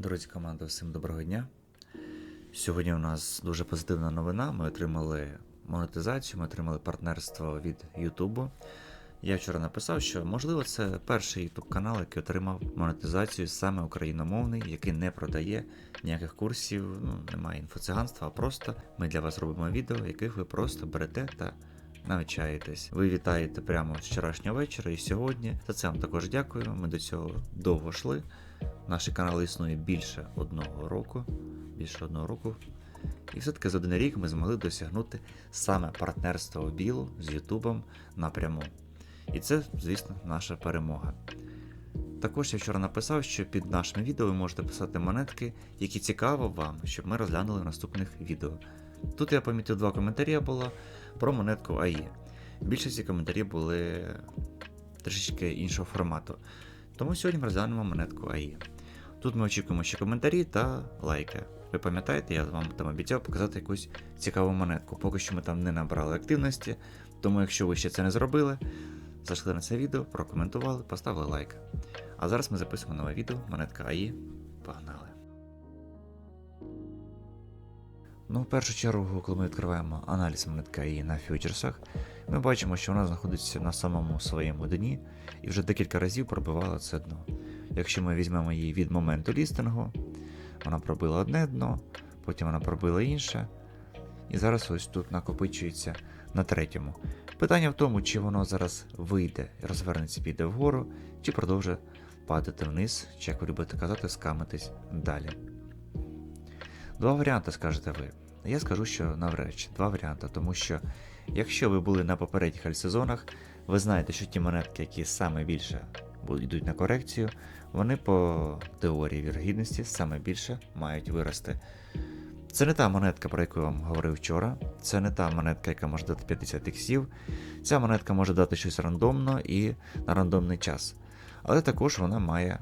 Друзі, команда, всім доброго дня. Сьогодні у нас дуже позитивна новина. Ми отримали монетизацію, ми отримали партнерство від Ютубу. Я вчора написав, що можливо це перший Ютуб канал, який отримав монетизацію саме україномовний, який не продає ніяких курсів, ну немає інфоциганства, а просто ми для вас робимо відео, яких ви просто берете та навчаєтесь. Ви вітаєте прямо з вчорашнього вечора і сьогодні. За це вам також дякую. Ми до цього довго йшли. Наш канал існує більше одного року. Більше одного року. І все-таки за один рік ми змогли досягнути саме партнерство білу з Ютубом напряму. І це, звісно, наша перемога. Також я вчора написав, що під нашим відео ви можете писати монетки, які цікаво вам, щоб ми розглянули в наступних відео. Тут я помітив два коментарі було про монетку АІ. Більшості коментарі були трішечки іншого формату. Тому сьогодні ми розглянемо монетку АІ. Тут ми очікуємо ще коментарі та лайки. Ви пам'ятаєте, я вам там обіцяв показати якусь цікаву монетку. Поки що ми там не набрали активності, тому якщо ви ще це не зробили, зайшли на це відео, прокоментували, поставили лайк. А зараз ми записуємо нове відео, монетка АІ. Погнали! Ну, в першу чергу, коли ми відкриваємо аналіз монетки АІ на фьючерсах, ми бачимо, що вона знаходиться на самому своєму дні і вже декілька разів пробивала це дно. Якщо ми візьмемо її від моменту лістингу, вона пробила одне дно, потім вона пробила інше, і зараз ось тут накопичується на третьому. Питання в тому, чи воно зараз вийде і розвернеться, піде вгору, чи продовжує падати вниз, чи як ви любите казати, скамитись далі. Два варіанти скажете ви. Я скажу, що навряд чи два варіанти, тому що якщо ви були на попередніх альсезонах, ви знаєте, що ті монетки, які саме більше йдуть на корекцію, вони по теорії вірогідності саме більше мають вирости. Це не та монетка, про яку я вам говорив вчора. Це не та монетка, яка може дати 50 іксів. Ця монетка може дати щось рандомно і на рандомний час. Але також вона має,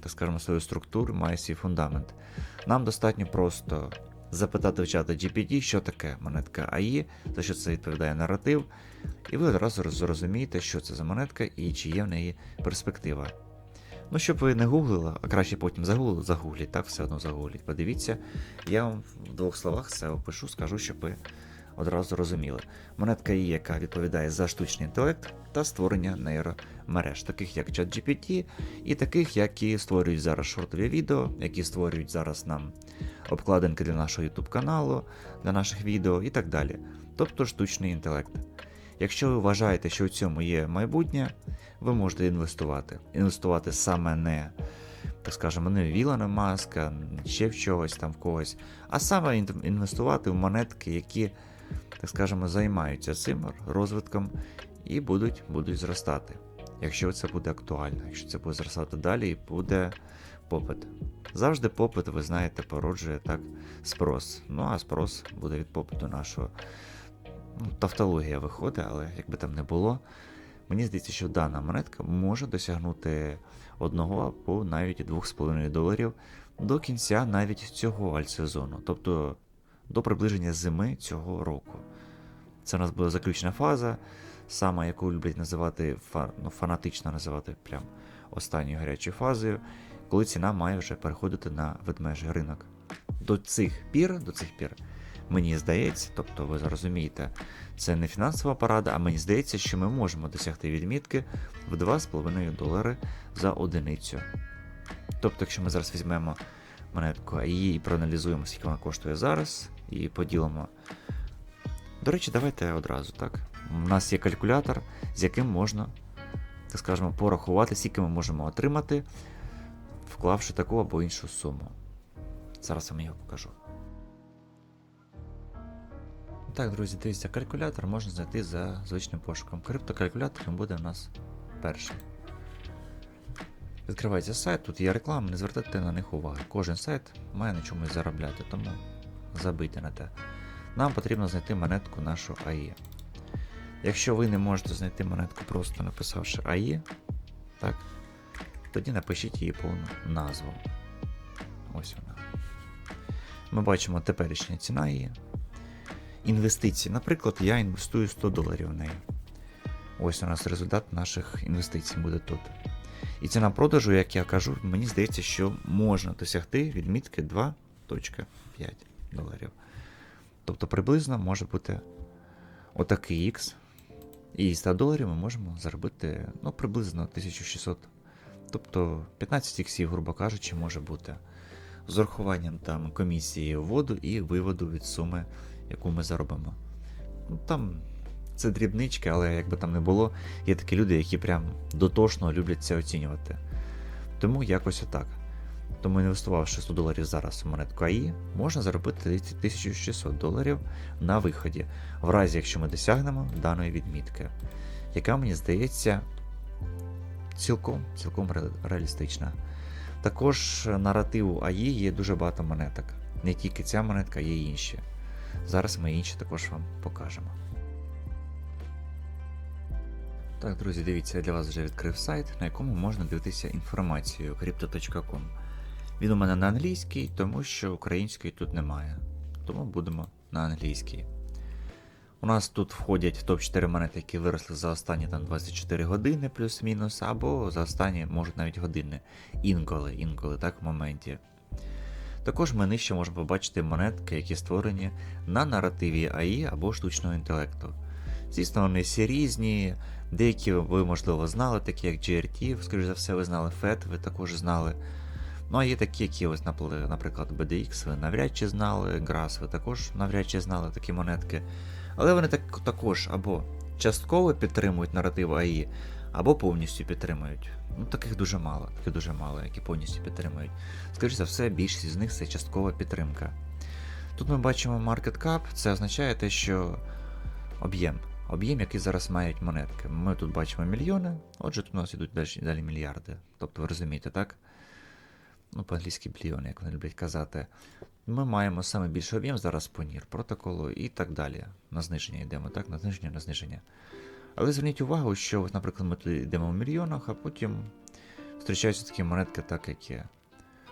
так скажемо, свою структуру, має свій фундамент. Нам достатньо просто запитати в чата GPT, що таке монетка АІ, за що це відповідає наратив, і ви одразу зрозумієте, що це за монетка і чи є в неї перспектива. Ну, щоб ви не гуглили, а краще потім загуглили, загугліть, так, все одно загугліть. Подивіться, я вам в двох словах це опишу, скажу, щоб ви одразу розуміли. Монетка є, яка відповідає за штучний інтелект та створення нейромереж, таких як ChatGPT, і таких, які створюють зараз шортові відео, які створюють зараз нам обкладинки для нашого YouTube каналу, для наших відео і так далі. Тобто штучний інтелект. Якщо ви вважаєте, що у цьому є майбутнє, ви можете інвестувати. Інвестувати саме не, так скажемо, не Вілана Маска, ще в чогось там в когось, а саме інвестувати в монетки, які, так скажемо, займаються цим розвитком і будуть, будуть зростати. Якщо це буде актуально, якщо це буде зростати далі і буде попит. Завжди попит, ви знаєте, породжує так спрос. Ну а спрос буде від попиту нашого. Ну, тавтологія виходить, але якби там не було, мені здається, що дана монетка може досягнути одного або навіть 2,5 доларів до кінця навіть цього альтсезону, тобто до приближення зими цього року. Це у нас буде заключна фаза, сама, яку люблять називати ну, фанатично називати прям останньою гарячою фазою, коли ціна має вже переходити на ведмежий ринок. До цих пір, до цих пір, мені здається, тобто ви зрозумієте, це не фінансова порада, а мені здається, що ми можемо досягти відмітки в 2,5 долари за одиницю. Тобто, якщо ми зараз візьмемо монетку АІ і проаналізуємо, скільки вона коштує зараз, і поділимо. До речі, давайте одразу так. У нас є калькулятор, з яким можна, так скажемо, порахувати, скільки ми можемо отримати, вклавши таку або іншу суму. Зараз вам його покажу. Так, друзі, дивіться, калькулятор можна знайти за звичним пошуком. Криптокалькулятор буде у нас першим. Відкривається сайт, тут є реклама, не звертайте на них уваги. Кожен сайт має на чомусь заробляти, тому забийте на те. Нам потрібно знайти монетку нашу АІ. Якщо ви не можете знайти монетку, просто написавши АІ, так, тоді напишіть її повну назву. Ось вона. Ми бачимо теперішня ціна її. Інвестиції. Наприклад, я інвестую 100 доларів в неї. Ось у нас результат наших інвестицій буде тут. І ціна продажу, як я кажу, мені здається, що можна досягти відмітки 2.5 доларів. Тобто приблизно може бути отакий X. І 100 доларів ми можемо заробити ну, приблизно 1600. Тобто 15 іксів, грубо кажучи, може бути. З урахуванням там комісії вводу і виводу від суми, яку ми заробимо. Ну, там це дрібнички, але як би там не було, є такі люди, які прям дотошно люблять це оцінювати. Тому якось отак. Тому інвестувавши 100 доларів зараз у монетку АІ, можна заробити 1600 доларів на виході, в разі якщо ми досягнемо даної відмітки, яка мені здається цілком, цілком реалістична. Також наративу АІ є дуже багато монеток. Не тільки ця монетка, є інші. Зараз ми інші також вам покажемо. Так, друзі, дивіться, я для вас вже відкрив сайт, на якому можна дивитися інформацію crypto.com. Він у мене на англійській, тому що української тут немає. Тому будемо на англійській. У нас тут входять топ-4 монети, які виросли за останні там 24 години плюс-мінус, або за останні, може навіть години. Інколи, інколи, так, в моменті. Також ми нижче можемо побачити монетки, які створені на наративі АІ або штучного інтелекту. Звісно, вони всі різні, деякі ви, можливо, знали, такі як GRT, скоріш за все, ви знали FED, ви також знали. Ну, а є такі, які ось, наприклад, BDX, ви навряд чи знали, GRAS ви також навряд чи знали такі монетки. Але вони так, також або частково підтримують наратив АІ, або повністю підтримують. Ну, таких дуже мало, таких дуже мало, які повністю підтримують. Скоріше за все, більшість з них це часткова підтримка. Тут ми бачимо market cap, це означає те, що об'єм. Об'єм, який зараз мають монетки. Ми тут бачимо мільйони, отже, тут у нас йдуть далі, далі мільярди. Тобто ви розумієте, так? Ну, по-англійськи біліони, як вони люблять казати. Ми маємо саме більший об'єм зараз по NIR, протоколу і так далі. На зниження йдемо, так? На зниження, на зниження. Але зверніть увагу, що, наприклад, ми тут йдемо в мільйонах, а потім зустрічаються такі монетки, так, які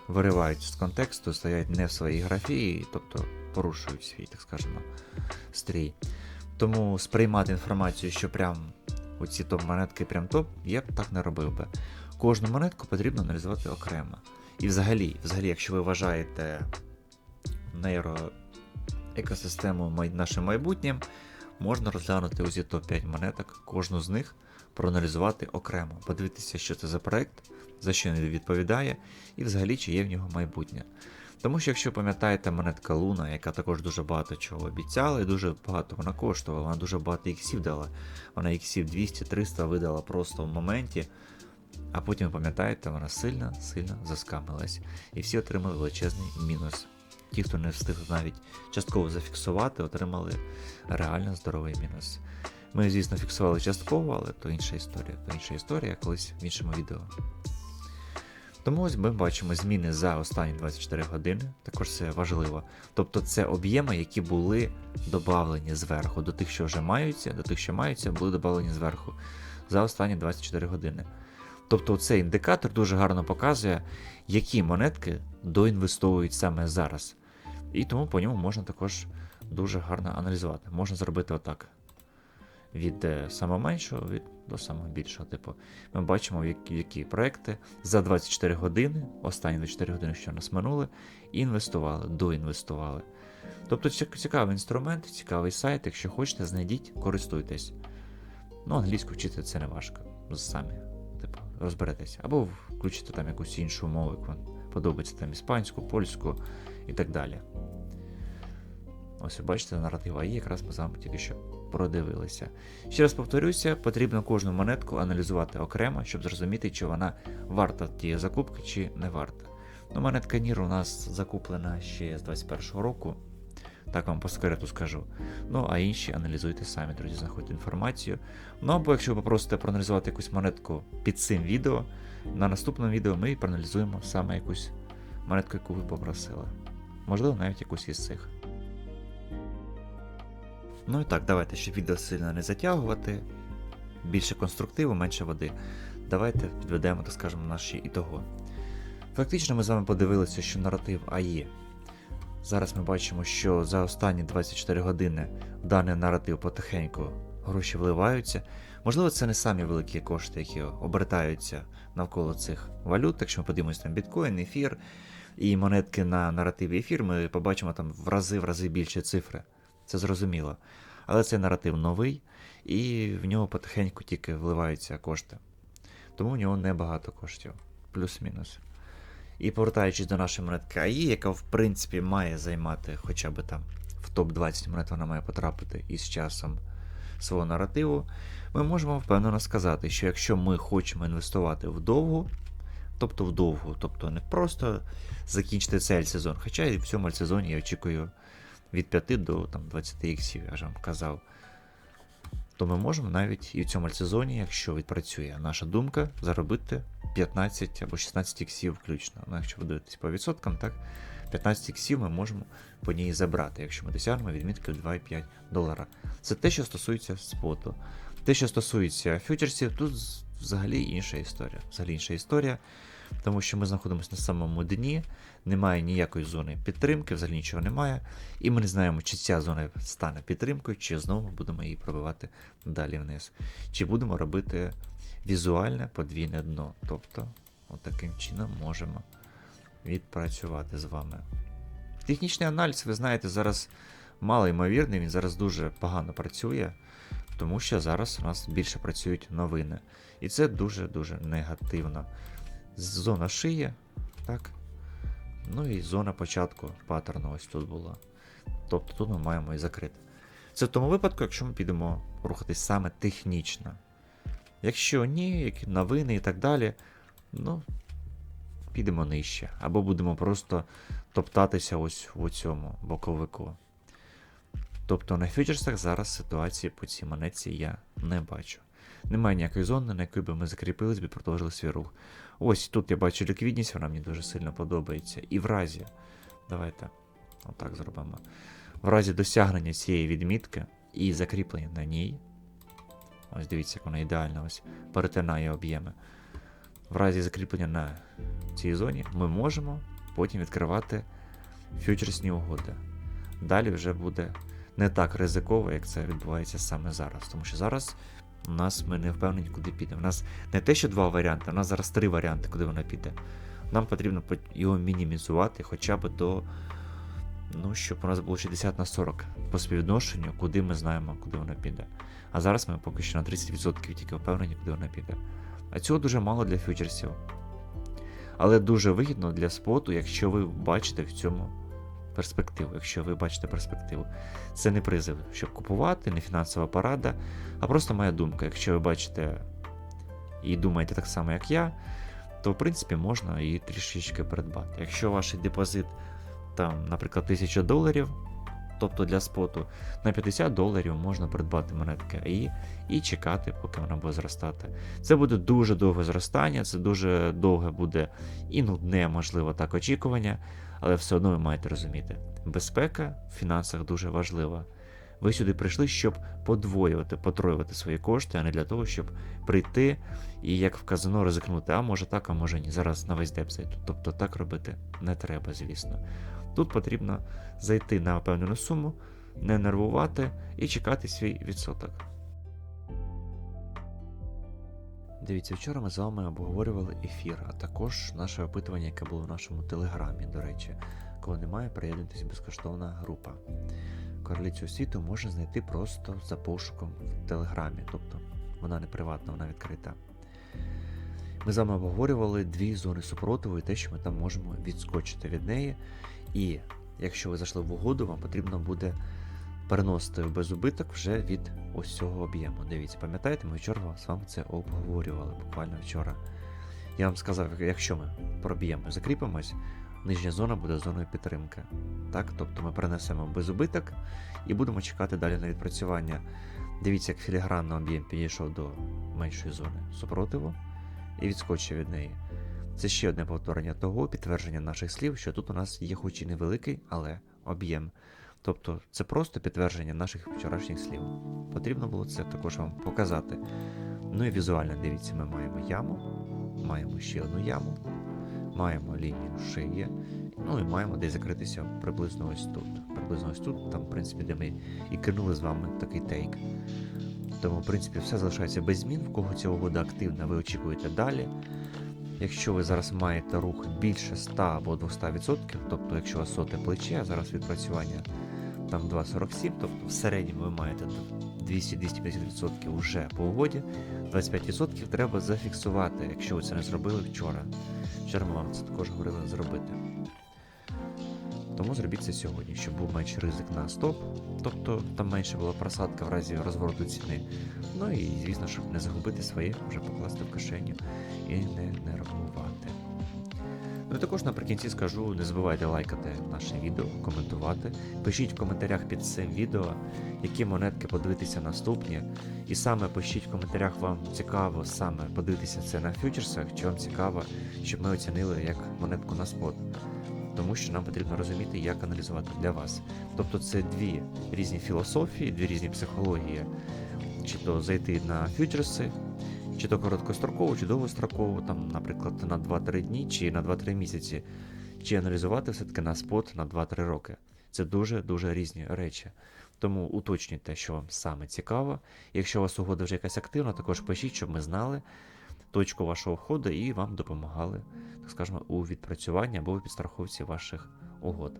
виривають з контексту, стоять не в своїй графії, тобто порушують свій, так скажемо, стрій. Тому сприймати інформацію, що прям оці топ-монетки прям топ, я б так не робив би. Кожну монетку потрібно аналізувати окремо. І взагалі, взагалі, якщо ви вважаєте нейроекосистему нашим майбутнім, можна розглянути ось топ-5 монеток, кожну з них проаналізувати окремо, подивитися, що це за проект, за що він відповідає, і взагалі чи є в нього майбутнє. Тому що, якщо пам'ятаєте монетка Луна, яка також дуже багато чого обіцяла, і дуже багато вона коштувала, вона дуже багато іксів дала. Вона іксів 200-300 видала просто в моменті. А потім, пам'ятаєте, вона сильно, сильно заскамилась. І всі отримали величезний мінус. Ті, хто не встиг навіть частково зафіксувати, отримали реально здоровий мінус. Ми, звісно, фіксували частково, але то інша історія. То інша історія колись в іншому відео. Тому ось ми бачимо зміни за останні 24 години, також це важливо. Тобто це об'єми, які були додавлені зверху, до тих, що вже маються, до тих, що маються, були додавлені зверху за останні 24 години. Тобто цей індикатор дуже гарно показує, які монетки доінвестовують саме зараз. І тому по ньому можна також дуже гарно аналізувати. Можна зробити отак. Від е, самого меншого від до самого більшого. Типу, ми бачимо, які, які проекти за 24 години, останні 24 години, що нас минули, інвестували, доінвестували. Тобто цікавий інструмент, цікавий сайт. Якщо хочете, знайдіть, користуйтесь. Ну, англійську вчити це не важко. Самі розберетеся. Або включите там якусь іншу мову, як вам подобається там іспанську, польську і так далі. Ось ви бачите, наратив АІ якраз ми з вами тільки що продивилися. Ще раз повторюся, потрібно кожну монетку аналізувати окремо, щоб зрозуміти, чи вона варта тієї закупки, чи не варта. Ну, монетка NIR у нас закуплена ще з 21-го року. Так вам по секрету скажу. Ну, а інші аналізуйте самі, друзі, знаходьте інформацію. Ну або якщо ви попросите проаналізувати якусь монетку під цим відео, на наступному відео ми проаналізуємо саме якусь монетку, яку ви попросили. Можливо, навіть якусь із цих. Ну і так, давайте, щоб відео сильно не затягувати. Більше конструктиву, менше води. Давайте підведемо, так скажемо, наші ітого. Фактично, ми з вами подивилися, що наратив АІ. Зараз ми бачимо, що за останні 24 години в даний наратив потихеньку гроші вливаються. Можливо, це не самі великі кошти, які обертаються навколо цих валют. Якщо ми подивимося там біткоін, ефір і монетки на наративі ефір, ми побачимо там в рази в рази більші цифри. Це зрозуміло. Але цей наратив новий, і в нього потихеньку тільки вливаються кошти. Тому в нього небагато коштів, плюс-мінус. І повертаючись до нашої монетки АІ, яка в принципі має займати хоча б там в топ-20 монет, вона має потрапити із часом свого наративу, ми можемо впевнено сказати, що якщо ми хочемо інвестувати вдовгу, тобто вдовгу, тобто не просто закінчити цей сезон, хоча і в цьому сезоні я очікую від 5 до там, 20 іксів, я ж вам казав, то ми можемо навіть і в цьому сезоні, якщо відпрацює наша думка, заробити 15 або 16 іксів включно. Ну, якщо ви дивитесь по відсоткам, так 15 іксів ми можемо по ній забрати, якщо ми досягнемо відмітки 2,5 долара. Це те, що стосується споту. Те, що стосується фьючерсів, тут взагалі інша історія. Взагалі інша історія, тому що ми знаходимося на самому дні, немає ніякої зони підтримки, взагалі нічого немає. І ми не знаємо, чи ця зона стане підтримкою, чи знову будемо її пробивати далі вниз. Чи будемо робити візуальне подвійне дно. Тобто, отаким чином можемо відпрацювати з вами. Технічний аналіз, ви знаєте, зараз мало ймовірний, він зараз дуже погано працює, тому що зараз у нас більше працюють новини. І це дуже-дуже негативно. Зона шиї, так. Ну і зона початку паттерну ось тут була. Тобто тут ми маємо і закрити. Це в тому випадку, якщо ми підемо рухатись саме технічно. Якщо ні, які новини і так далі, ну, підемо нижче. Або будемо просто топтатися ось у цьому боковику. Тобто на фьючерсах зараз ситуації по цій монетці я не бачу. Немає ніякої зони, на якій би ми закріпились би продовжили свій рух. Ось тут я бачу ліквідність, вона мені дуже сильно подобається. І в разі, давайте отак зробимо. В разі досягнення цієї відмітки і закріплення на ній. Ось дивіться, як вона ідеально ось перетинає об'єми. В разі закріплення на цій зоні ми можемо потім відкривати фьючерсні угоди. Далі вже буде не так ризиково, як це відбувається саме зараз. Тому що зараз у нас ми не впевнені, куди піде. У нас не те, що два варіанти, у нас зараз три варіанти, куди вона піде. Нам потрібно його мінімізувати хоча б до. Ну, щоб у нас було 60 на 40 по співвідношенню, куди ми знаємо, куди вона піде. А зараз ми поки що на 30% тільки впевнені, куди вона піде. А цього дуже мало для фьючерсів. Але дуже вигідно для споту, якщо ви бачите в цьому перспективу. Якщо ви бачите перспективу. Це не призив, щоб купувати, не фінансова порада, а просто моя думка. Якщо ви бачите і думаєте так само, як я, то в принципі можна її трішечки придбати. Якщо ваш депозит там, наприклад, 1000 доларів, тобто для споту, на 50 доларів можна придбати монетки АІ і чекати, поки вона буде зростати. Це буде дуже довге зростання, це дуже довге буде і нудне, можливо, так очікування, але все одно ви маєте розуміти, безпека в фінансах дуже важлива. Ви сюди прийшли, щоб подвоювати, потроювати свої кошти, а не для того, щоб прийти і як в казино ризикнути, а може так, а може ні. Зараз на весь деп зайду. Тобто так робити не треба, звісно. Тут потрібно зайти на певну суму, не нервувати і чекати свій відсоток. Дивіться, вчора ми з вами обговорювали ефір, а також наше опитування, яке було в нашому телеграмі, до речі. Кого немає, приєднуйтесь безкоштовна група. Королицю світу можна знайти просто за пошуком в телеграмі, тобто вона не приватна, вона відкрита. Ми з вами обговорювали дві зони супротиву і те, що ми там можемо відскочити від неї. І якщо ви зайшли в угоду, вам потрібно буде переносити в безубиток вже від ось цього об'єму. Дивіться, пам'ятаєте, ми вчора з вами це обговорювали буквально вчора. Я вам сказав, якщо ми проб'ємо закріпимось, нижня зона буде зоною підтримки. Так? Тобто ми перенесемо безубиток і будемо чекати далі на відпрацювання. Дивіться, як філігранно об'єм підійшов до меншої зони супротиву і відскочив від неї. Це ще одне повторення того, підтвердження наших слів, що тут у нас є хоч і невеликий, але об'єм. Тобто це просто підтвердження наших вчорашніх слів. Потрібно було це також вам показати. Ну і візуально дивіться, ми маємо яму, маємо ще одну яму, маємо лінію шиї, ну і маємо десь закритися приблизно ось тут. Приблизно ось тут, там, в принципі, де ми і кинули з вами такий тейк. Тому, в принципі, все залишається без змін. В кого ця угода активна, ви очікуєте далі. Якщо ви зараз маєте рух більше 100 або 200%, тобто якщо у вас соте плече, а зараз відпрацювання там 2,47, тобто в середньому ви маєте 200-250% вже по угоді, 25% треба зафіксувати, якщо ви це не зробили вчора. Вчора вам це також говорили зробити. Тому зробіть це сьогодні, щоб був менший ризик на стоп, тобто там менше була просадка в разі розвороту ціни. Ну і звісно, щоб не загубити своє, вже покласти в кишеню і не нервувати. Ну і також наприкінці скажу, не забувайте лайкати наше відео, коментувати. Пишіть в коментарях під цим відео, які монетки подивитися наступні. І саме пишіть в коментарях, вам цікаво саме подивитися це на фьючерсах, чи вам цікаво, щоб ми оцінили як монетку на спот. Тому що нам потрібно розуміти, як аналізувати для вас. Тобто це дві різні філософії, дві різні психології. Чи то зайти на фьючерси, чи то короткостроково, чи довгостроково, там, наприклад, на 2-3 дні, чи на 2-3 місяці, чи аналізувати все-таки на спот на 2-3 роки. Це дуже-дуже різні речі. Тому уточнюйте, що вам саме цікаво. Якщо у вас угода вже якась активна, також пишіть, щоб ми знали точку вашого входу і вам допомагали, так скажемо, у відпрацюванні або у підстраховці ваших угод.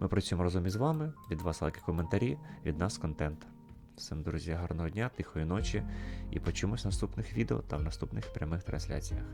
Ми працюємо разом із вами. Від вас лайки, коментарі, від нас контент. Всім, друзі, гарного дня, тихої ночі і почуємось в наступних відео та в наступних прямих трансляціях.